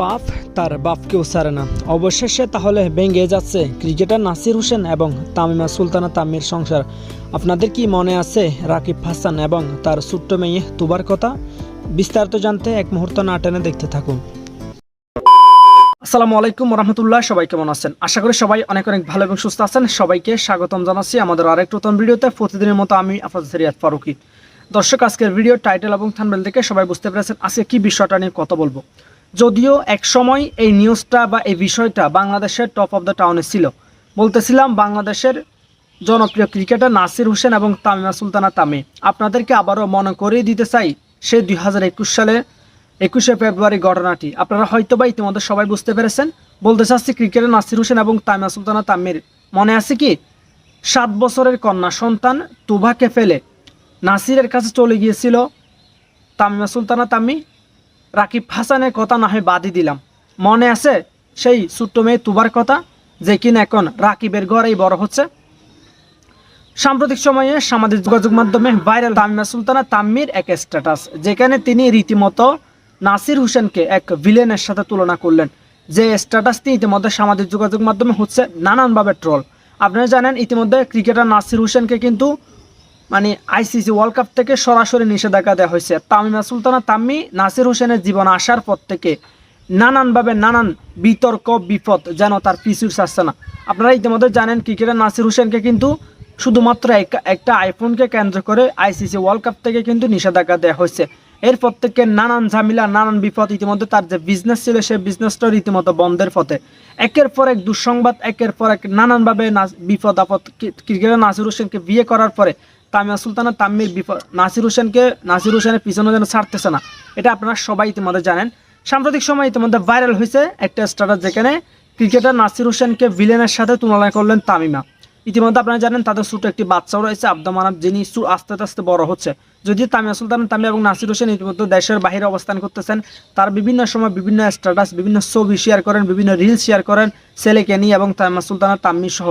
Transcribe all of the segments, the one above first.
পাপ, তার বাপকেও ছাড়ে না। অবশেষে তাহলে ভেঙে যাচ্ছে ক্রিকেটার নাসির হোসেন এবং তামিমা সুলতানা তামির সংসার। আপনাদের কি মনে আছে রাকিব হাসান এবং তার ছোট্ট মেয়ে তুবার কথা? বিস্তারিত জানতে এক মুহূর্ত না টেনে দেখতে থাকুন। আসসালামু আলাইকুম রহমতুল্লাহ সবাই কেমন আছেন? আশা করি সবাই অনেক অনেক ভালো এবং সুস্থ আছেন। সবাইকে স্বাগতম জানাচ্ছি আমাদের আরেক নতুন ভিডিওতে। প্রতিদিনের মতো আমি আপনাদের রিয়াদ ফারুকি। দর্শক, আজকের ভিডিও টাইটেল এবং থানবেল থেকে সবাই বুঝতে পেরেছেন আজকে কি বিষয়টা নিয়ে কথা বলব। যদিও এক সময় এই নিউজটা বা এই বিষয়টা বাংলাদেশের টপ অফ দ্য টাউনে ছিল। বলতেছিলাম বাংলাদেশের জনপ্রিয় ক্রিকেটার নাসির হোসেন এবং তামিমা সুলতানা তামি আপনাদেরকে আবারও মনে করিয়ে দিতে চাই সে দুই হাজার একুশ সালে একুশে ফেব্রুয়ারি ঘটনাটি। আপনারা হয়তো বা ইতিমধ্যে সবাই বুঝতে পেরেছেন। বলতে চাচ্ছি ক্রিকেটার নাসির হোসেন এবং তামিমা সুলতানা তামির মনে আছে কি? সাত বছরের কন্যা সন্তান তুভাকে ফেলে নাসিরের কাছে চলে গিয়েছিল তামিমা সুলতানা তামি রাকিব হাসানের কথা না হয় বাদই দিলাম। মনে আছে সেই ছোট্ট মেয়ে তুবার কথা, যে কিনা এখন রাকিবের ঘরেই বড় হচ্ছে? সাম্প্রতিক সময়ে সামাজিক যোগাযোগ মাধ্যমে ভাইরাল তামিমা সুলতানা তাম্মির এক স্ট্যাটাস যেখানে তিনি রীতিমতো নাসির হোসেনকে এক ভিলেনের সাথে তুলনা করলেন। যে স্ট্যাটাসটি ইতিমধ্যে সামাজিক যোগাযোগ মাধ্যমে হচ্ছে নানানভাবে ট্রল আপনারা জানেন, ইতিমধ্যে ক্রিকেটার নাসির হোসেনকে কিন্তু মানে আইসিসি ওয়ার্ল্ড কাপ থেকে সরাসরি নিষেধাজ্ঞা দেওয়া হয়েছে। তামিমা সুলতানা তাম্মি, নাসির হোসেনের জীবন আসার পর থেকে নানানভাবে নানান বিতর্ক, বিপদ যেন তার পিছুর ছাড়ছে না। আপনারা ইতিমধ্যে জানেন ক্রিকেটার নাসির হোসেনকে কিন্তু শুধুমাত্র এক- একটা আইফোনকে কেন্দ্র করে আইসিসি ওয়ার্ল্ড কাপ থেকে কিন্তু নিষেধাজ্ঞা দেওয়া হয়েছে। এরপর থেকে নানান ঝামেলা, নানান বিপদ ইতিমধ্যে তার যে বিজনেস ছিল, সেই বিজনেসটা রীতিমতো বন্ধের পথে। একের পর এক দুঃসংবাদ, একের পর এক নানানভাবে বিপদ আপদ ক্রিকেটার নাসির হোসেনকে বিয়ে করার পরে তামিয়া সুলতানা তাম্মির নাসির হোসেনকে নাসির হোসেনের পিছনে যেন ছাড়তেছে না। এটা আপনারা সবাই ইতিমধ্যে জানেন। সাম্প্রতিক সময় ইতিমধ্যে ভাইরাল হয়েছে একটা স্ট্যাটাস যেখানে ক্রিকেটার নাসির হোসেনকে ভিলেনের সাথে তুলনা করলেন তামিমা। ইতিমধ্যে আপনারা জানেন তাদের ছোট একটি বাচ্চাও রয়েছে আব্দা মানব যিনি আস্তে আস্তে বড় হচ্ছে। যদি তামিয়া সুলতান তামিয়া এবং নাসির হোসেন ইতিমধ্যে দেশের বাইরে অবস্থান করতেছেন, তার বিভিন্ন সময় বিভিন্ন স্ট্যাটাস, বিভিন্ন ছবি শেয়ার করেন, বিভিন্ন রিল শেয়ার করেন ছেলেকে নিয়ে এবং তামিয়া সুলতানা, তাম্মি সহ।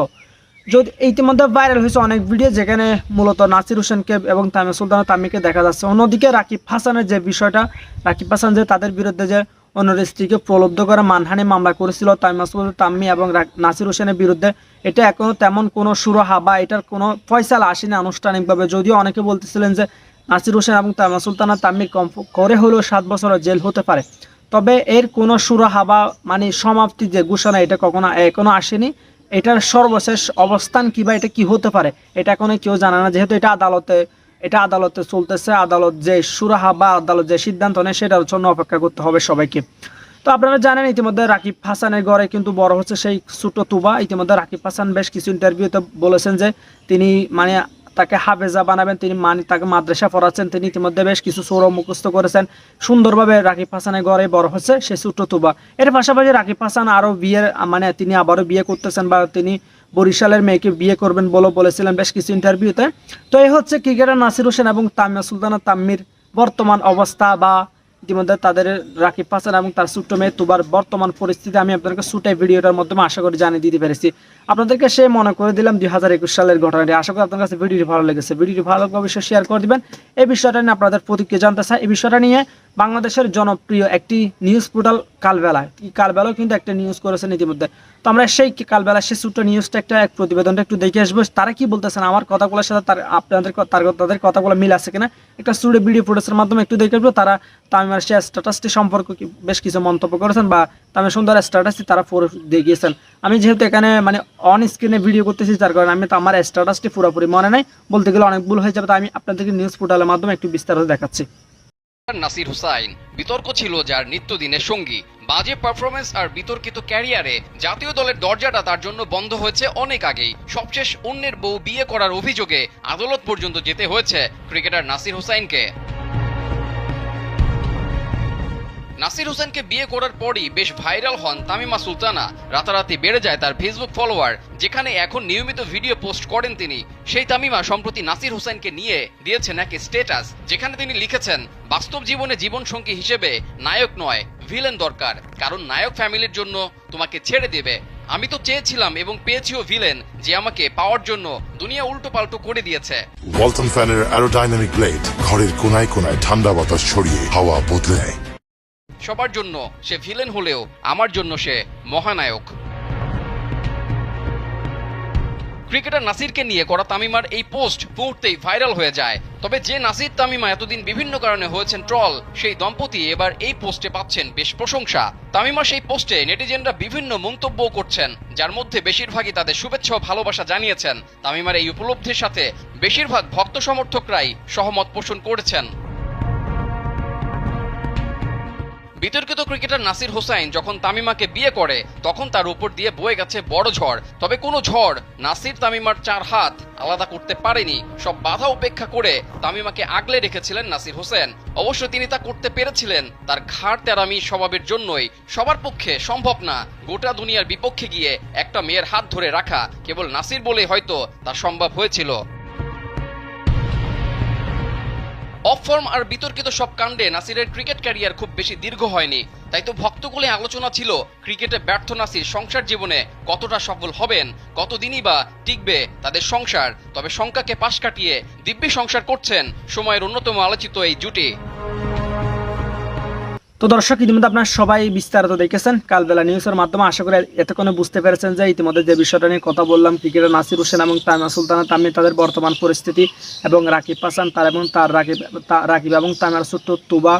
যদি ইতিমধ্যে ভাইরাল হয়েছে অনেক ভিডিও যেখানে মূলত নাসির হোসেনকে এবং তামিয়া সুলতানা তাম্মিকে দেখা যাচ্ছে। অন্যদিকে রাকিব হাসানের যে বিষয়টা, রাকিব হাসান যে তাদের বিরুদ্ধে যে অন্যের স্ত্রীকে প্রলব্ধ করে মানহানি মামলা করেছিল তামিমা সুলতানা তাম্মি এবং নাসির হোসেনের বিরুদ্ধে, এটা এখনও তেমন কোনো সুরাহা বা এটার কোনো ফয়সালা আসেনি আনুষ্ঠানিকভাবে। যদিও অনেকে বলতেছিলেন যে নাসির হোসেন এবং তামিমা সুলতানা তাম্মির কম করে হলেও সাত বছরের জেল হতে পারে। তবে এর কোনো সুরাহা বা মানে সমাপ্তি যে ঘোষণা, এটা কখনো এখনও আসেনি। এটার সর্বশেষ অবস্থান কি বা এটা কি হতে পারে? এটা এখনও কেউ জানে না, যেহেতু এটা আদালতে এটা আদালতে চলতেছে, আদালত যে সুরাহা বা আদালত যে সিদ্ধান্ত নেয়, সেটার জন্য অপেক্ষা করতে হবে সবাইকে। তো আপনারা জানেন, ইতিমধ্যে রাকিব হাসানের গড়ে কিন্তু বড় হচ্ছে সেই ছোট তুবা। ইতিমধ্যে রাকিব হাসান বেশ কিছু ইন্টারভিউতে বলেছেন যে, তিনি মানে তাকে হাফেজা বানাবেন, তিনি মানে তাকে মাদ্রাসা পড়াচ্ছেন, তিনি ইতিমধ্যে বেশ কিছু সৌর মুখস্থ করেছেন। সুন্দরভাবে রাকিব হাসানের ঘরে বড় হচ্ছে সে ছোট তুবা। এর পাশাপাশি রাকিব হাসান আরও বিয়ের মানে তিনি আবারও বিয়ে করতেছেন বা তিনি বরিশালের মেয়েকে বিয়ে করবেন বলে বলেছিলেন বেশ কিছু ইন্টারভিউতে তো এই হচ্ছে ক্রিকেটার নাসির হোসেন এবং তামিয়া সুলতানা তাম্মির বর্তমান অবস্থা বা ইতিমধ্যে তাদের রাকিব হাসান এবং তার ছোট্ট মেয়ে তোবার বর্তমান পরিস্থিতি আমি আপনাদেরকে ছুটে ভিডিওটার মাধ্যমে আশা করি জানিয়ে দিতে পেরেছি। আপনাদেরকে সে মনে করে দিলাম দুই হাজার একুশ সালের ঘটনাটি। আশা করি আপনার কাছে ভিডিওটি ভালো লেগেছে। ভিডিওটি ভালো লাগলে অবশ্যই শেয়ার করে দিবেন। এই বিষয়টা নিয়ে আপনাদের প্রতিক্রিয়া জানতে চাই। এই বিষয়টা নিয়ে বাংলাদেশের জনপ্রিয় একটি নিউজ পোর্টাল কালবেলা। কালবেলাও কিন্তু একটা নিউজ করেছেন ইতিমধ্যে। তো আমরা সেই কালবেলা, সেই ছোট্ট নিউজটা একটা এক প্রতিবেদনটা একটু দেখে আসব। তারা কি বলতেছেন? আমার কথাগুলোর সাথে তার, আপনাদের তার, তাদের কথাগুলো মিল আছে কিনা? একটা স্টুডিও ভিডিও ফুটেজের মাধ্যমে একটু দেখে আসব। তারা তামিমার সে স্ট্যাটাসটি সম্পর্কে বেশ কিছু মন্তব্য করেছেন বা তামিমের সুন্দর স্ট্যাটাসটি তারা পুরো দিয়ে গিয়েছেন আমি যেহেতু এখানে মানে অন স্ক্রিনে ভিডিও করতেছি তার কারণে আমি তো আমার স্ট্যাটাসটি পুরোপুরি মনে নাই। বলতে গেলে অনেক ভুল হয়ে যাবে, তাই আমি আপনাদেরকে নিউজ পোর্টালের মাধ্যমে একটু বিস্তারিত দেখাচ্ছি। নাসির হুসাইন। বিতর্ক ছিল যার নিত্যদিনের সঙ্গী। বাজে পারফরমেন্স আর বিতর্কিত ক্যারিয়ারে জাতীয় দলের দরজাটা তার জন্য বন্ধ হয়েছে অনেক আগেই। সবশেষ অন্যের বউ বিয়ে করার অভিযোগে আদালত পর্যন্ত যেতে হয়েছে ক্রিকেটার নাসির হুসাইনকে। নাসির হোসেনকে বিয়ে করার পরই বেশ ভাইরাল হন তামিমা সুলতানা। রাতারাতি বেড়ে যায় তার ফেসবুক ফলোয়ার যেখানে এখন নিয়মিত ভিডিও পোস্ট করেন তিনি। সেই তামিমা সম্প্রতি নাসির হোসেনকে নিয়ে দিয়েছেন এক স্ট্যাটাস যেখানে তিনি লিখেছেন, বাস্তব জীবনে জীবনসঙ্গী হিসেবে নায়ক নয় ভিলেন দরকার। কারণ নায়ক ফ্যামিলির জন্য তোমাকে ছেড়ে দেবে। আমি তো চেয়েছিলাম এবং পেয়েছিও ভিলেন যে আমাকে পাওয়ার জন্য দুনিয়া উল্টো পাল্টো করে দিয়েছে। ওয়ালটন ফ্যানের অ্যারোডাইনামিক ব্লেড ঘরের কোনায় কোনায় ঠান্ডা বাতাস ছড়িয়ে হাওয়া বদলে সবার জন্য সে ভিলেন হলেও আমার জন্য সে মহানায়ক। ক্রিকেটার নাসিরকে নিয়ে করা তামিমার এই পোস্ট মুহূর্তেই ভাইরাল হয়ে যায়। তবে যে নাসির তামিমা এতদিন বিভিন্ন কারণে হয়েছেন ট্রল, সেই দম্পতি এবার এই পোস্টে পাচ্ছেন বেশ প্রশংসা। তামিমার সেই পোস্টে নেটিজেনরা বিভিন্ন মন্তব্য করছেন, যার মধ্যে বেশিরভাগই তাদের শুভেচ্ছা ও ভালোবাসা জানিয়েছেন। তামিমার এই উপলব্ধির সাথে বেশিরভাগ ভক্ত সমর্থকরাই সহমত পোষণ করেছেন। বিতর্কিত ক্রিকেটার নাসির হোসাইন যখন তামিমাকে বিয়ে করে, তখন তার উপর দিয়ে বয়ে গেছে বড় ঝড়। তবে কোনো ঝড় নাসির তামিমার চার হাত আলাদা করতে পারেনি। সব বাধা উপেক্ষা করে তামিমাকে আগলে রেখেছিলেন নাসির হোসেন। অবশ্য তিনি তা করতে পেরেছিলেন। তার ঘাড় তেরামি স্বভাবের জন্যই। সবার পক্ষে সম্ভব না গোটা দুনিয়ার বিপক্ষে গিয়ে একটা মেয়ের হাত ধরে রাখা। কেবল নাসির বলেই হয়তো তা সম্ভব হয়েছিল। অফ ফর্ম আর বিতর্কিত সব কাণ্ডে নাসিরের ক্রিকেট ক্যারিয়ার খুব বেশি দীর্ঘ হয়নি। তাই তো ভক্তকুলে আলোচনা ছিল, ক্রিকেটে ব্যর্থ নাসির সংসার জীবনে কতটা সফল হবেন, কতদিনই বা টিকবে তাদের সংসার, তবে শঙ্কাকে পাশ কাটিয়ে দিব্যি সংসার করছেন সময়ের অন্যতম আলোচিত এই জুটি। তো দর্শক, ইতিমধ্যে আপনারা সবাই বিস্তারিত দেখেছেন কালবেলা নিউজের মাধ্যমে। আশা করি এতক্ষণে বুঝতে পেরেছেন যে ইতিমধ্যে যে বিষয়টা নিয়ে কথা বললাম, ক্রিকেটার নাসির হোসেন এবং তামিমা সুলতানা তামি তাদের বর্তমান পরিস্থিতি এবং রাকিব হাসান, তার এবং তার রাকিব রাকিব এবং তামিমার ছোট্ট তুবা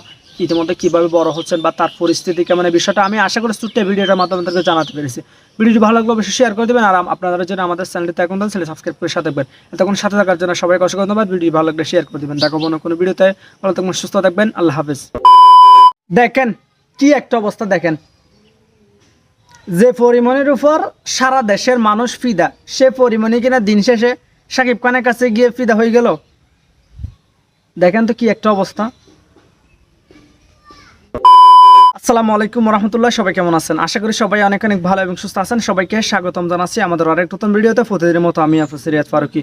ইতিমধ্যে কীভাবে বড় হচ্ছেন বা তার পরিস্থিতি কেমন বিষয়টা আমি আশা করি ছোট্ট ভিডিওটার মাধ্যমে তাদেরকে জানাতে পেরেছি। ভিডিওটি ভালো লাগলে অবশ্যই শেয়ার করে দেবেন আর আপনারা জন্য আমাদের চ্যানেলটি এখন চ্যানেল সাবস্ক্রাইব করে সাথে থাকবেন। তখন সাথে থাকার জন্য সবাইকে অসংখ্য ধন্যবাদ। ভিডিও ভালো লাগলে শেয়ার করে দেবেন। দেখো কোনো ভিডিওতে। ভালো থাকবেন, সুস্থ থাকবেন। আল্লাহ হাফেজ। দেখেন, কি একটা অবস্থা দেখেন। যে পরিমণির উপর সারা দেশের মানুষ ফিদা, সে পরিমণি কিনা দিন শেষে সাকিব খানের কাছে গিয়ে ফিদা হয়ে গেল। দেখেন তো কি একটা অবস্থা। আসসালামু আলাইকুম রহমতুল্লাহ সবাই কেমন আছেন? আশা করি সবাই অনেক অনেক ভালো এবং সুস্থ আছেন। সবাইকে স্বাগতম জানাচ্ছি আমাদের আরেক নতুন ভিডিওতে। প্রতিদিনের মতো আমি আফিস রিয়াদ ফারুকি।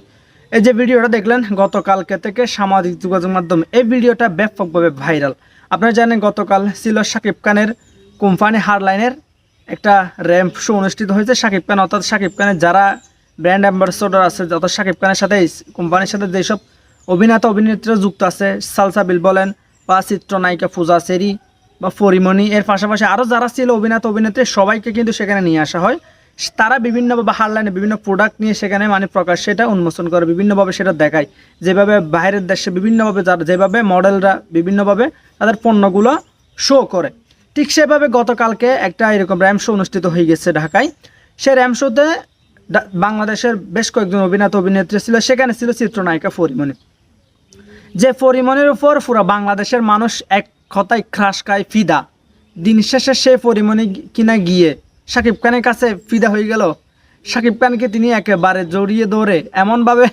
এই যে ভিডিওটা দেখলেন, গতকালকে থেকে সামাজিক যোগাযোগ মাধ্যম এই ভিডিওটা ব্যাপকভাবে ভাইরাল। আপনারা জানেন গতকাল ছিল শাকিব খানের কোম্পানি হারলাইনের একটা র্যাম্প শো অনুষ্ঠিত হয়েছে শাকিব খান, অর্থাৎ শাকিব খানের যারা ব্র্যান্ড অ্যাম্বাসেডর আছে, অর্থাৎ শাকিব খানের সাথে কোম্পানির সাথে যেসব অভিনেতা, অভিনেত্রীরা যুক্ত আছে সালসাবিল বলেন বা চিত্রনায়িকা পূজা সেরি বা পরিমণি এর পাশাপাশি আরও যারা ছিল অভিনেতা, অভিনেত্রী, সবাইকে কিন্তু সেখানে নিয়ে আসা হয়। তারা বিভিন্নভাবে হারলাইনে বিভিন্ন প্রোডাক্ট নিয়ে সেখানে মানে প্রকাশ, সেটা উন্মোচন করে, বিভিন্নভাবে সেটা দেখায়। যেভাবে বাইরের দেশে বিভিন্নভাবে যারা, যেভাবে মডেলরা বিভিন্নভাবে তাদের পণ্যগুলো শো করে। ঠিক সেভাবে গতকালকে একটা এরকম র্যাম শো অনুষ্ঠিত হয়ে গেছে ঢাকায়। সেই র্যাম শোতে বাংলাদেশের বেশ কয়েকজন অভিনেতা, অভিনেত্রী ছিল, সেখানে ছিল চিত্রনায়িকা পরিমণি যে পরিমণের উপর পুরো বাংলাদেশের মানুষ এক কথায় ক্রাশ খায় ফিদা। দিন শেষে সে পরিমণি কিনা গিয়ে সাকিব খানের কাছে ফিদা হয়ে গেল। সাকিব খানকে তিনি একেবারে জড়িয়ে ধরে এমনভাবে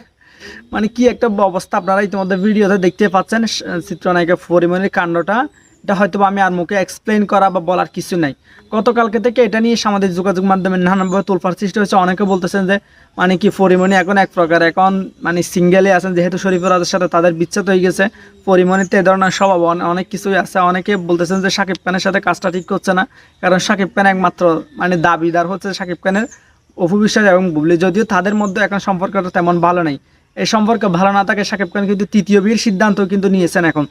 মানে কি একটা অবস্থা আপনারা ইতিমধ্যে ভিডিওতে দেখতে পাচ্ছেন চিত্রনায়িকা পরিমণির কাণ্ডটা। এটা হয়তো আমি আর মুখে এক্সপ্লেন করা বা বলার কিছু নাই। গতকালকে থেকে এটা নিয়ে সামাজিক যোগাযোগ মাধ্যমে নানানভাবে তোলফার সৃষ্টি হয়েছে। অনেকে বলতেছেন যে মানে কি পরিমণি এখন এক প্রকার, এখন মানে সিঙ্গেলে আছেন। যেহেতু শরীফুর রাজের সাথে তাদের বিচ্ছেদ হয়ে গেছে, পরিমণিতে এ ধরনের স্বভাব অনেক কিছুই আছে। অনেকে বলতেছেন যে সাকিব খানের সাথে কাজটা ঠিক করছে না। কারণ সাকিব খান একমাত্র মানে দাবিদার হচ্ছে সাকিব খানের অপু বিশ্বাস এবং বুবলি। যদিও তাদের মধ্যে এখন সম্পর্কটা তেমন ভালো নেই। এই সম্পর্ক ভালো না থাকে সাকিব খান কিন্তু তৃতীয় বিয়ের সিদ্ধান্ত কিন্তু নিয়েছেন এখন।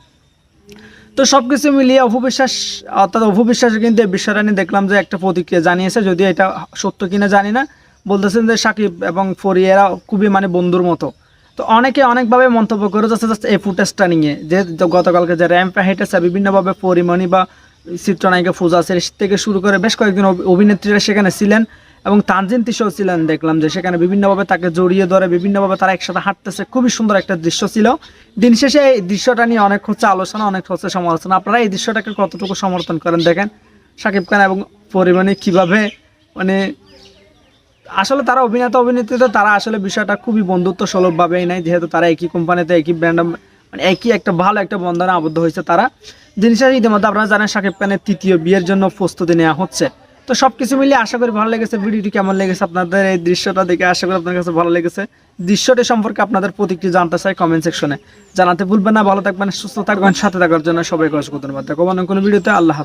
তো সব কিছু মিলিয়ে অপবিশ্বাস, অর্থাৎ অপবিশ্বাসে কিন্তু নিয়ে দেখলাম যে একটা প্রতিক্রিয়া জানিয়েছে, যদিও এটা সত্য কিনা জানি না। বলতেছেন যে সাকিব এবং ফরিয়েরা খুবই মানে বন্ধুর মতো। তো অনেকে অনেকভাবে মন্তব্য করে যাচ্ছে জাস্ট এই ফুটেজটা নিয়ে। যে গতকালকে যে র্যাম্পে হেঁটেছে, বিভিন্নভাবে পরিমণি বা চিত্রনায়িকা ফুজা সের থেকে শুরু করে বেশ কয়েকজন অভিনেত্রীরা সেখানে ছিলেন। এবং তানজিন তিশও ছিলেন, দেখলাম যে সেখানে বিভিন্নভাবে তাকে জড়িয়ে ধরে, বিভিন্নভাবে তারা একসাথে হাঁটতেছে। খুবই সুন্দর একটা দৃশ্য ছিল। দিন শেষে এই দৃশ্যটা নিয়ে অনেক হচ্ছে আলোচনা, অনেক হচ্ছে সমালোচনা। আপনারা এই দৃশ্যটাকে কতটুকু সমর্থন করেন দেখেন? শাকিব খান এবং পরিমাণে কীভাবে মানে আসলে তারা অভিনেতা অভিনেত্রীতে তারা আসলে বিষয়টা খুবই বন্ধুত্ব সুলভভাবেই নেয়। যেহেতু তারা একই কোম্পানিতে, একই ব্র্যান্ড মানে একই একটা ভালো একটা বন্ধনে আবদ্ধ হয়েছে তারা। জিনিসটা ইতিমধ্যে আপনারা জানেন, শাকিব খানের তৃতীয় বিয়ের জন্য প্রস্তুতি নেওয়া হচ্ছে। তো সব কিছু মিলিয়ে আশা করি ভালো লেগেছে, ভিডিওটি কেমন লেগেছে আপনাদের, এই দৃশ্যটা দেখে আশা করি আপনার কাছে ভালো লেগেছে। দৃশ্যটি সম্পর্কে আপনাদের প্রতিটি জানতে চাই কমেন্ট সেকশনে জানাতে ভুলবেন না, ভালো থাকবেন, সুস্থ থাকবেন, সাথে থাকার জন্য সবাইকে অসংখ্য ধন্যবাদ। কোনো ভিডিওতে, আল্লাহ হাফেজ।